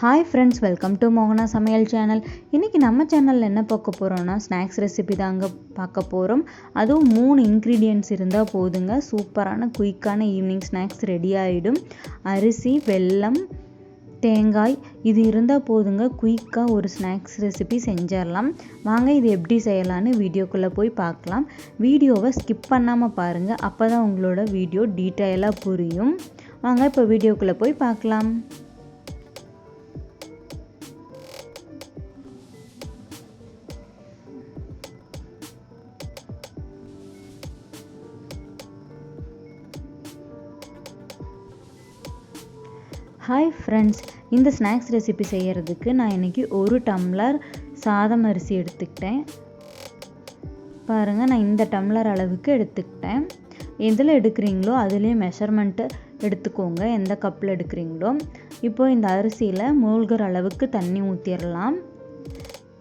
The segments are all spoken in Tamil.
ஹாய் ஃப்ரெண்ட்ஸ் வெல்கம் டு மோகனா சமையல் சேனல் இன்றைக்கி நம்ம சேனலில் என்ன பார்க்க போகிறோன்னா ஸ்நாக்ஸ் ரெசிபி தாங்க பார்க்க போகிறோம் அதுவும் மூணு இன்க்ரீடியன்ட்ஸ் இருந்தால் போதுங்க. சூப்பரான குயிக்கான ஈவினிங் ஸ்நாக்ஸ் ரெடி ஆகிடும் அரிசி வெல்லம் தேங்காய் இது இருந்தால் போதுங்க. குயிக்காக ஒரு ஸ்நாக்ஸ் ரெசிபி செஞ்சிடலாம். வாங்க இது எப்படி செய்யலான்னு வீடியோக்குள்ளே போய் பார்க்கலாம். வீடியோவை ஸ்கிப் பண்ணாமல் பாருங்கள் அப்போ தான் உங்களோட வீடியோ டீட்டெயிலாக புரியும். வாங்க இப்போ வீடியோக்குள்ளே போய் பார்க்கலாம். ஹாய் ஃப்ரெண்ட்ஸ் இந்த ஸ்நாக்ஸ் ரெசிபி செய்கிறதுக்கு நான் இன்றைக்கி ஒரு டம்ளர் சாதம் அரிசி எடுத்துக்கிட்டேன். பாருங்கள் நான் இந்த டம்ளர் அளவுக்கு எடுத்துக்கிட்டேன். எதில் எடுக்கிறீங்களோ அதுலேயே மெஷர்மெண்ட்டு எடுத்துக்கோங்க. எந்த கப்பில் எடுக்கிறீங்களோ. இப்போது இந்த அரிசியில் மூழ்கிற அளவுக்கு தண்ணி ஊற்றிடலாம்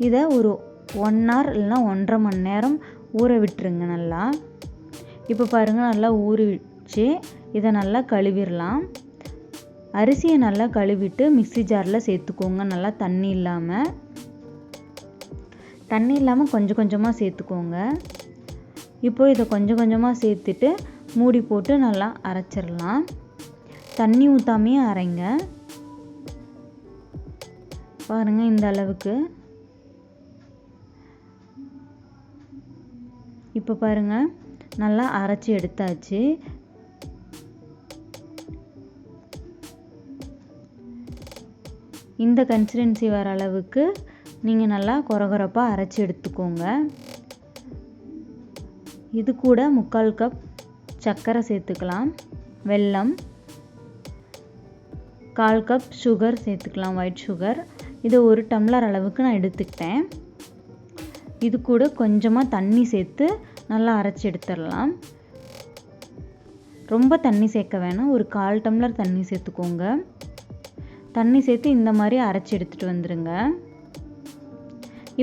இதை ஒரு ஒன் ஹவர் இல்லைனா ஒன்றரை மணி நேரம் ஊற விட்டுருங்க நல்லா. இப்போ பாருங்கள் நல்லா ஊறிச்சு இதை நல்லா கழுவிடலாம் அரிசியை நல்லா கழுவிட்டு மிக்சி ஜாரில் சேர்த்துக்கோங்க. நல்லா தண்ணி இல்லாமல் தண்ணி இல்லாமல் கொஞ்சம் கொஞ்சமாக சேர்த்துக்கோங்க. இப்போது இதை கொஞ்சம் கொஞ்சமாக சேர்த்துட்டு மூடி போட்டு நல்லா அரைச்சிடலாம். தண்ணி ஊற்றாமையே அரைங்க. பாருங்கள் இந்த அளவுக்கு. இப்போ பாருங்கள் நல்லா அரைச்சி எடுத்தாச்சு. இந்த கன்சிஸ்டன்சி வர அளவுக்கு நீங்கள் நல்லா குறகுறப்பாக அரைச்சி எடுத்துக்கோங்க. இது கூட முக்கால் கப் சர்க்கரை சேர்த்துக்கலாம். வெல்லம் கால் கப் சுகர் சேர்த்துக்கலாம் ஒயிட் சுகர் இது ஒரு டம்ளர் அளவுக்கு நான் எடுத்துக்கிட்டேன். இது கூட கொஞ்சமாக தண்ணி சேர்த்து நல்லா அரைச்சி எடுத்துடலாம். ரொம்ப தண்ணி சேர்க்க வேணாம். ஒரு கால் டம்ளர் தண்ணி சேர்த்துக்கோங்க. தண்ணி சேர்த்து இந்த மாதிரி அரைச்சி எடுத்துகிட்டு வந்துடுங்க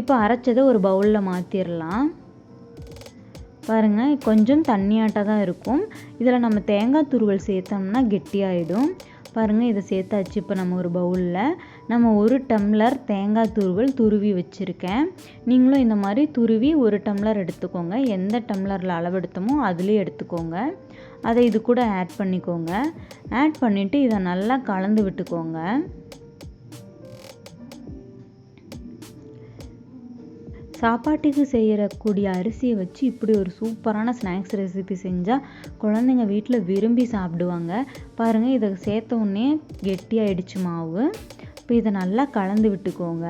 இப்போ அரைச்சதை ஒரு பவுலில் மாற்றிடலாம் பாருங்கள் கொஞ்சம் தண்ணியாட்டாக தான் இருக்கும். இதில் நம்ம தேங்காய் துருவல் சேர்த்தோம்னா கெட்டியாயிடும். பாருங்கள் இதை சேர்த்தாச்சு இப்போ நம்ம ஒரு பவுலில். நம்ம ஒரு டம்ளர் தேங்காய் துருவல் துருவி வச்சுருக்கேன். நீங்களும் இந்த மாதிரி துருவி ஒரு டம்ளர் எடுத்துக்கோங்க. எந்த டம்ளரில் அளவெடுத்தோமோ அதுலேயே எடுத்துக்கோங்க. அதை இது கூட ஆட் பண்ணிக்கோங்க. ஆட் பண்ணிவிட்டு இதை நல்லா கலந்து விட்டுக்கோங்க. சாப்பாட்டுக்கு செய்யக்கூடிய அரிசியை வச்சு இப்படி ஒரு சூப்பரான ஸ்நாக்ஸ் ரெசிபி செஞ்சால் குழந்தைங்க வீட்டில் விரும்பி சாப்பிடுவாங்க. பாருங்கள் இதை சேர்த்த உடனே கெட்டியாகிடுச்சு மாவு. இப்போ இதை நல்லா கலந்து விட்டுக்கோங்க.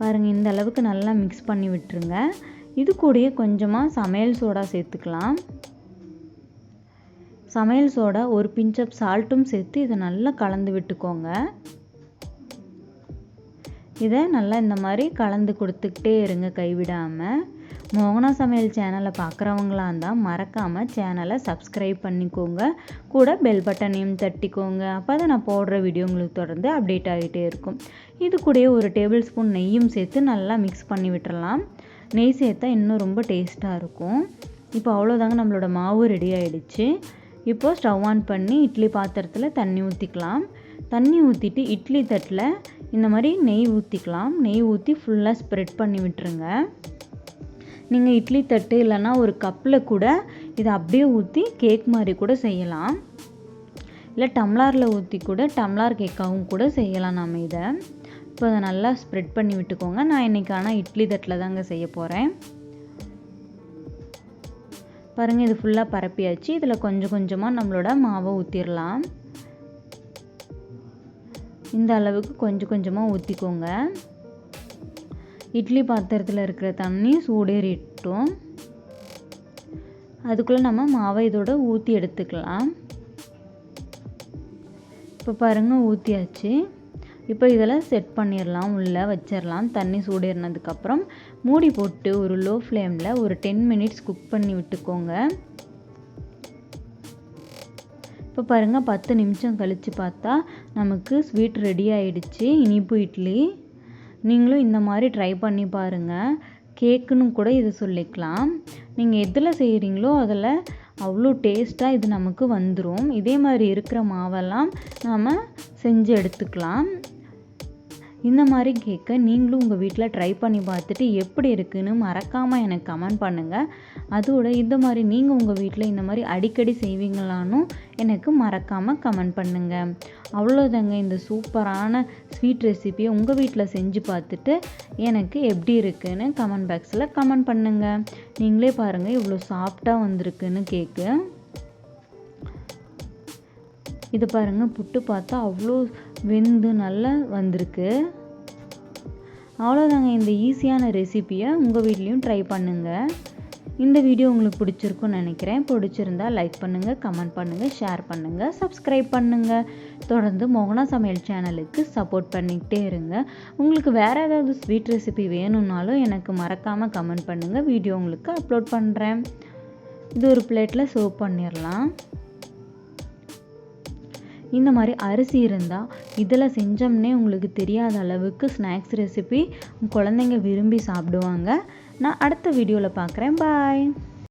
பாருங்கள் இந்த அளவுக்கு நல்லா மிக்ஸ் பண்ணி விட்டுருங்க. இது கூடயே கொஞ்சமாக சமையல் சோடா சேர்த்துக்கலாம். சமையல் சோடா ஒரு பிஞ்சப் சால்ட்டும் சேர்த்து இதை நல்லா கலந்து விட்டுக்கோங்க. இதை நல்லா இந்த மாதிரி கலந்து கொடுத்துக்கிட்டே இருங்க கைவிடாமல் மோகனா சமையல் சேனலை பார்க்குறவங்களா இருந்தால் மறக்காமல் சேனலை சப்ஸ்கிரைப் பண்ணிக்கோங்க. கூட பெல் பட்டனையும் தட்டிக்கோங்க. அப்போ தான் நான் போடுற வீடியோ உங்களுக்கு தொடர்ந்து அப்டேட் ஆகிட்டே இருக்கும். இது கூடயே ஒரு டேபிள் ஸ்பூன் நெய்யும் சேர்த்து நல்லா மிக்ஸ் பண்ணி விட்டுறலாம். நெய் சேர்த்தா இன்னும் ரொம்ப டேஸ்ட்டாக இருக்கும். இப்போ அவ்வளோதாங்க நம்மளோட மாவு ரெடி ஆகிடுச்சு இப்போது ஸ்டவ் ஆன் பண்ணி இட்லி பாத்திரத்தில் தண்ணி ஊற்றிக்கலாம் தண்ணி ஊற்றிட்டு இட்லி தட்டில் இந்த மாதிரி நெய் ஊற்றிக்கலாம் நெய் ஊற்றி ஃபுல்லாக ஸ்ப்ரெட் பண்ணி விட்டுருங்க. நீங்கள் இட்லி தட்டு இல்லைன்னா ஒரு கப்பில் கூட இதை அப்படியே ஊற்றி கேக் மாதிரி கூட செய்யலாம். இல்லை டம்ளாரில் ஊற்றி கூட டம்ளார் கேக்காகவும் கூட செய்யலாம் நம்ம இதை. இப்போ அதை நல்லா ஸ்ப்ரெட் பண்ணி விட்டுக்கோங்க. நான் இன்றைக்கி ஆனால் இட்லி தட்டில் தாங்க செய்ய போகிறேன் பாருங்கள் இது ஃபுல்லாக பரப்பியாச்சு. இதில் கொஞ்சம் கொஞ்சமாக நம்மளோட மாவை ஊற்றிடலாம் இந்த அளவுக்கு கொஞ்சம் கொஞ்சமாக ஊற்றிக்கோங்க இட்லி பாத்திரத்தில் இருக்கிற தண்ணி சூடேறிட்டோம். அதுக்குள்ளே நம்ம மாவை இதோட ஊற்றி எடுத்துக்கலாம். இப்போ பாருங்கள் ஊற்றியாச்சு இப்போ இதில் செட் பண்ணிடலாம் உள்ளே வச்சிடலாம் தண்ணி சூடேறினதுக்கப்புறம் மூடி போட்டு ஒரு லோ ஃப்ளேமில் ஒரு டென் மினிட்ஸ் குக் பண்ணி விட்டுக்கோங்க. இப்போ பாருங்கள் பத்து நிமிஷம் கழித்து பார்த்தா நமக்கு ஸ்வீட் ரெடி ஆகிடுச்சு இனிப்பு இட்லி. நீங்களும் இந்த மாதிரி ட்ரை பண்ணி பாருங்கள் கேக்குன்னு கூட இது சொல்லிக்கலாம். நீங்கள் எதில் செய்கிறீங்களோ அதில் அவ்வளோ டேஸ்ட்டாக இது நமக்கு வந்துடும் இதே மாதிரி இருக்கிற மாவெல்லாம் நாம் செஞ்சு எடுத்துக்கலாம். இந்த மாதிரி கேக்கை நீங்களும் உங்கள் வீட்டில் ட்ரை பண்ணி பார்த்துட்டு எப்படி இருக்குன்னு மறக்காமல் எனக்கு கமெண்ட் பண்ணுங்கள் அதோட இந்த மாதிரி நீங்கள் உங்கள் வீட்டில் இந்த மாதிரி அடிக்கடி செய்வீங்களானும் எனக்கு மறக்காமல் கமெண்ட் பண்ணுங்கள் அவ்வளோதாங்க இந்த சூப்பரான ஸ்வீட் ரெசிபியை உங்கள் வீட்டில் செஞ்சு பார்த்துட்டு எனக்கு எப்படி இருக்குன்னு கமெண்ட் பாக்ஸில் கமெண்ட் பண்ணுங்கள் நீங்களே பாருங்கள் இவ்வளோ சாஃப்டாக வந்திருக்குன்னு கேக்கு இது பாருங்கள் புட்டு பார்த்தா அவ்வளோ வெந்து நல்லா வந்திருக்கு. அவ்வளோதாங்க இந்த ஈஸியான ரெசிப்பியை உங்கள் வீட்லேயும் ட்ரை பண்ணுங்கள் இந்த வீடியோ உங்களுக்கு பிடிச்சிருக்குன்னு நினைக்கிறேன். பிடிச்சிருந்தா லைக் பண்ணுங்கள் கமெண்ட் பண்ணுங்கள் ஷேர் பண்ணுங்கள் சப்ஸ்கிரைப் பண்ணுங்கள் தொடர்ந்து மோகனா சமையல் சேனலுக்கு சப்போர்ட் பண்ணிக்கிட்டே இருங்க. உங்களுக்கு வேறு ஏதாவது ஸ்வீட் ரெசிபி வேணும்னாலும் எனக்கு மறக்காமல் கமெண்ட் பண்ணுங்கள் வீடியோ உங்களுக்கு அப்லோட் பண்ணுறேன் இது ஒரு பிளேட்டில் சர்வ் பண்ணிடலாம் இந்த மாதிரி அரிசி இருந்தால் இதில் செஞ்சோம்னே உங்களுக்கு தெரியாத அளவுக்கு ஸ்நாக்ஸ் ரெசிபி குழந்தைங்க விரும்பி சாப்பிடுவாங்க. நான் அடுத்த வீடியோவில் பார்க்குறேன் பாய்